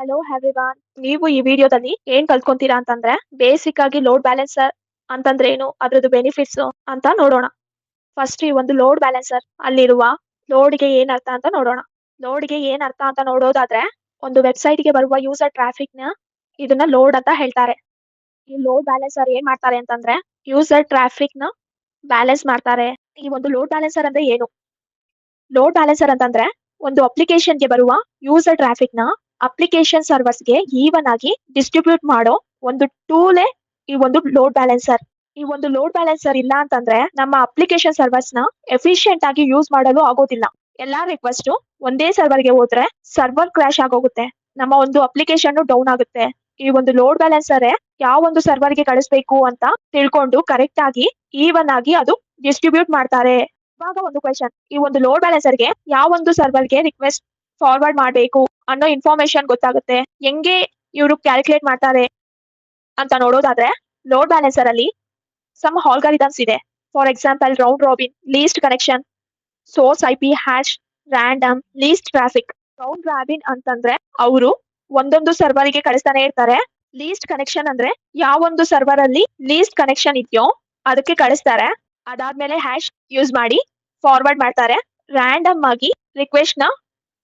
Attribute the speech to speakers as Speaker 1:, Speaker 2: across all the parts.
Speaker 1: Hello everyone ನೀವು ಈ ವಿಡಿಯೋದಲ್ಲಿ ಏನ್ ಕಲ್ತ್ಕೊಂತೀರಾ ಅಂತಂದ್ರೆ ಬೇಸಿಕ್ ಆಗಿ ಲೋಡ್ ಬ್ಯಾಲೆನ್ಸರ್ ಅಂತಂದ್ರೆ ಏನು ಅದ್ರದ್ದು ಬೆನಿಫಿಟ್ಸ್ ಅಂತ ನೋಡೋಣ. ಫಸ್ಟ್ ಈ ಒಂದು ಲೋಡ್ ಬ್ಯಾಲೆನ್ಸರ್ ಅಲ್ಲಿರುವ ಲೋಡ್ಗೆ ಏನ್ ಅರ್ಥ ಅಂತ ನೋಡೋಣ. ಲೋಡ್ಗೆ ಏನ್ ಅರ್ಥ ಅಂತ ನೋಡೋದಾದ್ರೆ ಒಂದು ವೆಬ್ಸೈಟ್ಗೆ ಬರುವ ಯೂಸರ್ ಟ್ರಾಫಿಕ್ನ ಇದನ್ನ ಲೋಡ್ ಅಂತ ಹೇಳ್ತಾರೆ. ಈ ಲೋಡ್ ಬ್ಯಾಲೆನ್ಸರ್ ಏನ್ ಮಾಡ್ತಾರೆ ಅಂತಂದ್ರೆ ಯೂಸರ್ ಟ್ರಾಫಿಕ್ನ ಬ್ಯಾಲೆನ್ಸ್ ಮಾಡ್ತಾರೆ. ಈ ಒಂದು ಲೋಡ್ ಬ್ಯಾಲೆನ್ಸರ್ ಅಂದ್ರೆ ಏನು? ಲೋಡ್ ಬ್ಯಾಲೆನ್ಸರ್ ಅಂತಂದ್ರೆ ಒಂದು ಅಪ್ಲಿಕೇಶನ್ಗೆ ಬರುವ ಯೂಸರ್ ಟ್ರಾಫಿಕ್ನ ಅಪ್ಲಿಕೇಶನ್ ಸರ್ವರ್ಸ್ಗೆ ಈವನ್ ಆಗಿ ಡಿಸ್ಟ್ರಿಬ್ಯೂಟ್ ಮಾಡೋ ಒಂದು ಟೂಲೇ ಈ ಒಂದು ಲೋಡ್ ಬ್ಯಾಲೆನ್ಸರ್ ಈ ಒಂದು ಲೋಡ್ ಬ್ಯಾಲೆನ್ಸರ್ ಇಲ್ಲ ಅಂತಂದ್ರೆ ನಮ್ಮ ಅಪ್ಲಿಕೇಶನ್ ಸರ್ವರ್ಸ್ನ ಎಫಿಷಿಯಂಟ್ ಆಗಿ ಯೂಸ್ ಮಾಡಲು ಆಗೋದಿಲ್ಲ. ಎಲ್ಲಾ ರಿಕ್ವೆಸ್ಟ್ ಒಂದೇ ಸರ್ವರ್ಗೆ ಹೋದ್ರೆ ಸರ್ವರ್ ಕ್ರಾಶ್ ಆಗೋಗುತ್ತೆ. ನಮ್ಮ ಒಂದು ಅಪ್ಲಿಕೇಶನ್ ಡೌನ್ ಆಗುತ್ತೆ. ಈ ಒಂದು ಲೋಡ್ ಬ್ಯಾಲೆನ್ಸರ್ ಯಾವ ಒಂದು ಸರ್ವರ್ಗೆ ಕಳಿಸ್ಬೇಕು ಅಂತ ತಿಳ್ಕೊಂಡು ಕರೆಕ್ಟ್ ಆಗಿ ಈವನ್ ಆಗಿ ಅದು ಡಿಸ್ಟ್ರಿಬ್ಯೂಟ್ ಮಾಡ್ತಾರೆ. ಇವಾಗ ಒಂದು ಕ್ವೆಶನ್ ಈ ಒಂದು ಲೋಡ್ ಬ್ಯಾಲೆನ್ಸರ್ಗೆ ಯಾವ ಒಂದು ಸರ್ವರ್ಗೆ ರಿಕ್ವೆಸ್ಟ್ ಫಾರ್ವರ್ಡ್ ಮಾಡಬೇಕು? ಅನ್ನೋ ಇನ್ಫಾರ್ಮೇಶನ್ ಗೊತ್ತಾಗುತ್ತೆ. ಹೆಂಗೆ ಇವರು ಕ್ಯಾಲ್ಕುಲೇಟ್ ಮಾಡ್ತಾರೆ ಅಂತ ನೋಡೋದಾದ್ರೆ ಲೋಡ್ ಬ್ಯಾಲೆನ್ಸರ್ ಅಲ್ಲಿ ಸಮ್ ಹಾಲ್ಗಾರಿದಮ್ಸ್ ಇದೆ. For example round robin least connection source I P hash random least traffic round robin ಅಂತಂದ್ರೆ ಅವರು ಒಂದೊಂದು ಸರ್ವರ್ಗೆ ಕಳಿಸ್ತಾನೆ ಇರ್ತಾರೆ. ಲೀಸ್ಟ್ ಕನೆಕ್ಷನ್ ಅಂದ್ರೆ ಯಾವೊಂದು ಸರ್ವರ್ ಅಲ್ಲಿ ಲೀಸ್ಟ್ ಕನೆಕ್ಷನ್ ಇದೆಯೋ ಅದಕ್ಕೆ ಕಳಿಸ್ತಾರೆ. ಅದಾದ್ಮೇಲೆ ಹ್ಯಾಶ್ ಯೂಸ್ ಮಾಡಿ ಫಾರ್ವರ್ಡ್ ಮಾಡ್ತಾರೆ. ರ್ಯಾಂಡಮ್ ಆಗಿ ರಿಕ್ವೆಸ್ಟ್ನ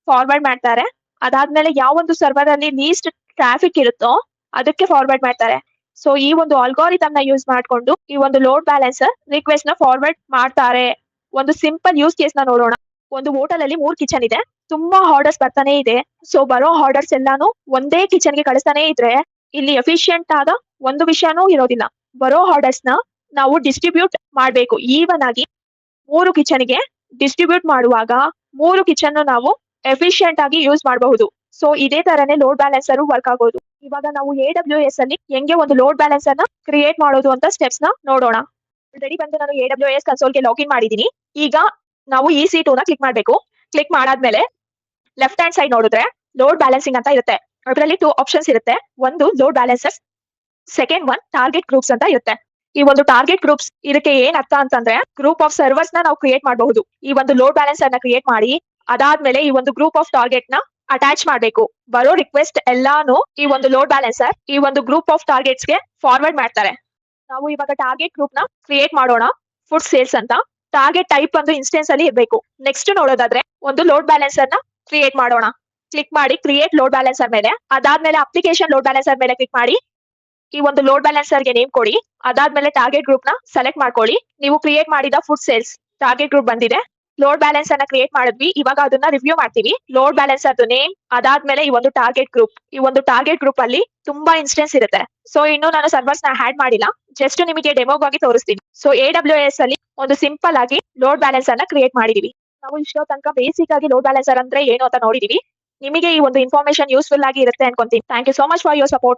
Speaker 1: ಫಾರ್ವರ್ಡ್ ಮಾಡ್ತಾರೆ. ಅದಾದ್ಮೇಲೆ ಯಾವ ಒಂದು ಸರ್ವರ್ ಅಲ್ಲಿ ಲೀಸ್ಟ್ ಟ್ರಾಫಿಕ್ ಇರುತ್ತೋ ಅದಕ್ಕೆ ಫಾರ್ವರ್ಡ್ ಮಾಡ್ತಾರೆ. ಸೊ ಈ ಒಂದು ಆಲ್ಗೋರಿಥಮ್ನ ಯೂಸ್ ಮಾಡ್ಕೊಂಡು ಈ ಒಂದು ಲೋಡ್ ಬ್ಯಾಲೆನ್ಸರ್ ರಿಕ್ವೆಸ್ಟ್ನ ಫಾರ್ವರ್ಡ್ ಮಾಡ್ತಾರೆ. ಒಂದು ಸಿಂಪಲ್ ಯೂಸ್ ಕೇಸ್ನ ನೋಡೋಣ. ಒಂದು ಹೋಟೆಲ್ ಅಲ್ಲಿ ಮೂರ್ ಕಿಚನ್ ಇದೆ. ತುಂಬಾ ಆರ್ಡರ್ಸ್ ಬರ್ತಾನೆ ಇದೆ. ಸೊ ಬರೋ ಆರ್ಡರ್ಸ್ ಎಲ್ಲಾನು ಒಂದೇ ಕಿಚನ್ಗೆ ಕಳಿಸ್ತಾನೆ ಇದ್ರೆ ಇಲ್ಲಿ ಎಫಿಷಿಯಂಟ್ ಆದ ಒಂದು ವಿಷಯನೂ ಇರೋದಿಲ್ಲ. ಬರೋ ಆರ್ಡರ್ಸ್ನ ನಾವು ಡಿಸ್ಟ್ರಿಬ್ಯೂಟ್ ಮಾಡಬೇಕು. ಈವನ್ ಆಗಿ ಮೂರು ಕಿಚನ್ಗೆ ಡಿಸ್ಟ್ರಿಬ್ಯೂಟ್ ಮಾಡುವಾಗ ಮೂರು ಕಿಚನ್ ನಾವು ಎಫಿಷಿಯಂಟ್ ಆಗಿ ಯೂಸ್ ಮಾಡಬಹುದು. ಸೊ ಇದೇ ತರನೇ ಲೋಡ್ ಬ್ಯಾಲೆನ್ಸರ್ ವರ್ಕ್ ಆಗೋದು. ಇವಾಗ ನಾವು ಎ ಡಬ್ಲ್ಯೂ ಎಸ್ ಅಲ್ಲಿ ಹೆಂಗೆ ಒಂದು ಲೋಡ್ ಬ್ಯಾಲೆನ್ಸ್ನ ಕ್ರಿಯೇಟ್ ಮಾಡೋದು ಅಂತ ಸ್ಟೆಪ್ಸ್ನ ನೋಡೋಣ. ಆಲ್ರೆಡಿ ಬಂದು ನಾನು ಎ ಡಬ್ಲ್ಯೂ ಎಸ್ ಕನ್ಸೋಲ್ಗೆ ಲಾಗಿನ್ ಮಾಡಿದೀನಿ. ಈಗ ನಾವು ಈ ಸಿ ಟೂ ನ ಕ್ಲಿಕ್ ಮಾಡಬೇಕು. ಕ್ಲಿಕ್ ಮಾಡಾದ್ಮೇಲೆ ಲೆಫ್ಟ್ ಹ್ಯಾಂಡ್ ಸೈಡ್ ನೋಡಿದ್ರೆ ಲೋಡ್ ಬ್ಯಾಲೆನ್ಸಿಂಗ್ ಅಂತ ಇರುತ್ತೆ. ಅದರಲ್ಲಿ ಟೂ ಆಪ್ಷನ್ಸ್ ಇರುತ್ತೆ. ಒಂದು load balancers second one target groups ಅಂತ ಇರುತ್ತೆ. ಈ ಒಂದು ಟಾರ್ಗೆಟ್ ಗ್ರೂಪ್ಸ್ ಇದಕ್ಕೆ ಏನ್ ಅರ್ಥ ಅಂತಂದ್ರೆ ಗ್ರೂಪ್ ಆಫ್ ಸರ್ವರ್ಸ್ನ ನಾವು ಕ್ರಿಯೇಟ್ ಮಾಡಬಹುದು. ಈ ಒಂದು ಲೋಡ್ ಬ್ಯಾಲೆನ್ಸ್ ಅನ್ನ ಕ್ರಿಯೇಟ್ ಮಾಡಿ ಅದಾದ್ಮೇಲೆ ಈ ಒಂದು ಗ್ರೂಪ್ ಆಫ್ ಟಾರ್ಗೆಟ್ನ ಅಟ್ಯಾಚ್ ಮಾಡಬೇಕು. ಬರೋ ರಿಕ್ವೆಸ್ಟ್ ಎಲ್ಲಾನು ಈ ಒಂದು ಲೋಡ್ ಬ್ಯಾಲೆನ್ಸರ್ ಈ ಒಂದು ಗ್ರೂಪ್ ಆಫ್ ಟಾರ್ಗೆಟ್ಸ್ಗೆ ಫಾರ್ವರ್ಡ್ ಮಾಡ್ತಾರೆ. ನಾವು ಇವಾಗ ಟಾರ್ಗೆಟ್ ಗ್ರೂಪ್ನ ಕ್ರಿಯೇಟ್ ಮಾಡೋಣ. ಫುಡ್ ಸೇಲ್ಸ್ ಅಂತ. ಟಾರ್ಗೆಟ್ ಟೈಪ್ ಒಂದು ಇನ್ಸ್ಟೆನ್ಸ್ ಅಲ್ಲಿ ಇರಬೇಕು. ನೆಕ್ಸ್ಟ್ ನೋಡೋದಾದ್ರೆ ಒಂದು ಲೋಡ್ ಬ್ಯಾಲೆನ್ಸರ್ನ ಕ್ರಿಯೇಟ್ ಮಾಡೋಣ. ಕ್ಲಿಕ್ ಮಾಡಿ ಕ್ರಿಯೇಟ್ ಲೋಡ್ ಬ್ಯಾಲೆನ್ಸರ್ ಮೇಲೆ. ಅದಾದ್ಮೇಲೆ ಅಪ್ಲಿಕೇಶನ್ ಲೋಡ್ ಬ್ಯಾಲೆನ್ಸರ್ ಮೇಲೆ ಕ್ಲಿಕ್ ಮಾಡಿ ಈ ಒಂದು ಲೋಡ್ ಬ್ಯಾಲೆನ್ಸರ್ಗೆ ನೇಮ್ ಕೊಡಿ. ಅದಾದ್ಮೇಲೆ ಟಾರ್ಗೆಟ್ ಗ್ರೂಪ್ನ ಸೆಲೆಕ್ಟ್ ಮಾಡ್ಕೊಳ್ಳಿ. ನೀವು ಕ್ರಿಯೇಟ್ ಮಾಡಿದ ಫುಡ್ ಸೇಲ್ಸ್ ಟಾರ್ಗೆಟ್ ಗ್ರೂಪ್ ಬಂದಿದೆ. ಲೋಡ್ ಬ್ಯಾಲೆನ್ಸ್ ಅನ್ನ ಕ್ರಿಯೇಟ್ ಮಾಡಿದ್ವಿ. ಇವಾಗ ಅದನ್ನ ರಿವ್ಯೂ ಮಾಡ್ತೀವಿ. ಲೋಡ್ ಬ್ಯಾಲೆನ್ಸ್ ಅದು ನೇಮ್ ಅದಾದ್ಮೇಲೆ ಈ ಒಂದು ಟಾರ್ಗೆಟ್ ಗ್ರೂಪ್ ಈ ಒಂದು ಟಾರ್ಗೆಟ್ ಗ್ರೂಪ್ ಅಲ್ಲಿ ತುಂಬಾ ಇನ್ಸ್ಟೆನ್ಸ್ ಇರುತ್ತೆ. ಸೊ ಇನ್ನು ನಾನು ಸರ್ವರ್ಸ್ನ ಹ್ಯಾಡ್ ಮಾಡಿಲ್ಲ. ಜಸ್ಟ್ ನಿಮಗೆ ಡೆಮೋಗಾಗಿ ತೋರಿಸ್ತೀನಿ. ಸೊ ಎ ಡಬ್ಲ್ಯೂ ಎಸ್ ಅಲ್ಲಿ ಒಂದು ಸಿಂಪಲ್ ಆಗಿ ಲೋಡ್ ಬ್ಯಾಲೆನ್ಸ್ ಅನ್ನ ಕ್ರಿಯೇಟ್ ಮಾಡಿದೀವಿ. ನಾವು ಇಷ್ಟೋ ತನಕ ಬೇಸಿಕ್ ಆಗಿ ಲೋಡ್ ಬ್ಯಾಲೆನ್ಸರ್ ಅಂದ್ರೆ ಏನು ಅಂತ ನೋಡಿದೀವಿ. ನಿಮಗೆ ಈ ಒಂದು ಇನ್ಫಾರ್ಮೇಶನ್ ಯೂಸ್ಫುಲ್ ಆಗಿ ಇರುತ್ತೆ ಅನ್ಕೊಂತೀನಿ. Thank you so much for your support